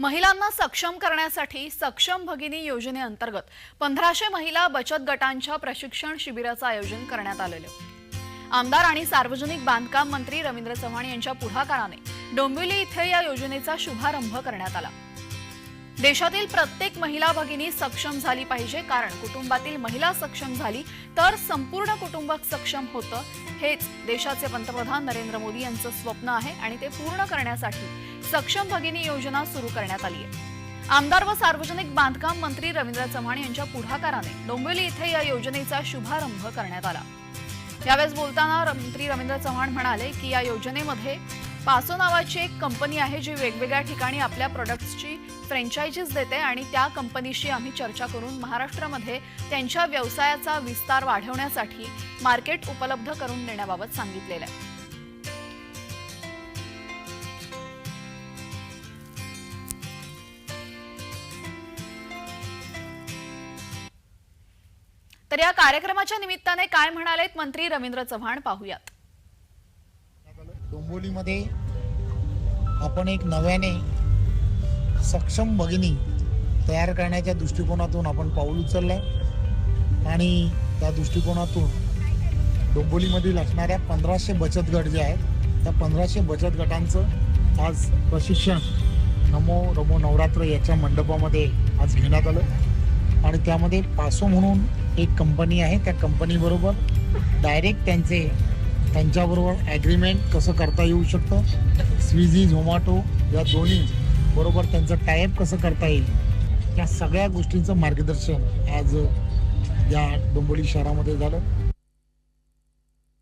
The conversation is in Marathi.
महिलांना सक्षम करण्यासाठी सक्षम भगिनी योजनेअंतर्गत पंधराशे महिला बचत गटांच्या प्रशिक्षण शिबिराचं आयोजन करण्यात आलेलं. आमदार आणि सार्वजनिक बांधकाम मंत्री रवींद्र चव्हाण यांच्या पुढाकाराने डोंबिवली इथे या योजनेचा शुभारंभ करण्यात आला. देशातील प्रत्येक महिला भगिनी सक्षम झाली पाहिजे कारण कुटुंबातील महिला सक्षम झाली तर संपूर्ण कुटुंब सक्षम होतं हेच देशाचे पंतप्रधान नरेंद्र मोदी यांचं स्वप्न आहे आणि ते पूर्ण करण्यासाठी सक्षम भगिनी योजना सुरू करण्यात आली आहे. आमदार व सार्वजनिक बांधकाम मंत्री रवींद्र चव्हाण यांच्या पुढाकाराने डोंबिवली इथे या योजनेचा शुभारंभ करण्यात आला. यावेळेस बोलताना मंत्री रवींद्र चव्हाण म्हणाले की या योजनेमध्ये पासो नावाची एक कंपनी आहे जी वेगवेगळ्या ठिकाणी आपल्या प्रोडक्ट्सची फ्रँचायझीज देते आणि त्या कंपनीशी आम्ही चर्चा करून महाराष्ट्रामध्ये त्यांच्या व्यवसायाचा विस्तार वाढवण्यासाठी मार्केट उपलब्ध करून देण्याबाबत सांगितलेलं आहे. तर या कार्यक्रमाच्या निमित्ताने काय म्हणालेत मंत्री रवींद्र चव्हाण पाहूयात. डोंबोलीमध्ये आपण एक नव्याने सक्षम भगिनी तयार करण्याच्या दृष्टिकोनातून आपण पाऊल उचललं आणि त्या दृष्टिकोनातून डोंबोलीमधील असणाऱ्या पंधराशे बचत गट जे आहेत त्या पंधराशे बचत गटांचं आज प्रशिक्षण नमो रमो नवरात्र याच्या मंडपामध्ये आज घेण्यात आलं. आणि त्यामध्ये पासो म्हणून एक कंपनी आहे. त्या कंपनीबरोबर डायरेक्ट त्यांचे त्यांच्याबरोबर ॲग्रीमेंट कसं करता येऊ शकतं? स्विझी झोमॅटो या दोन्ही बरोबर त्यांचं टायअप कसं करता येईल? या सगळ्या गोष्टींचं मार्गदर्शन आज या डोंबिवली शहरामध्ये झालं.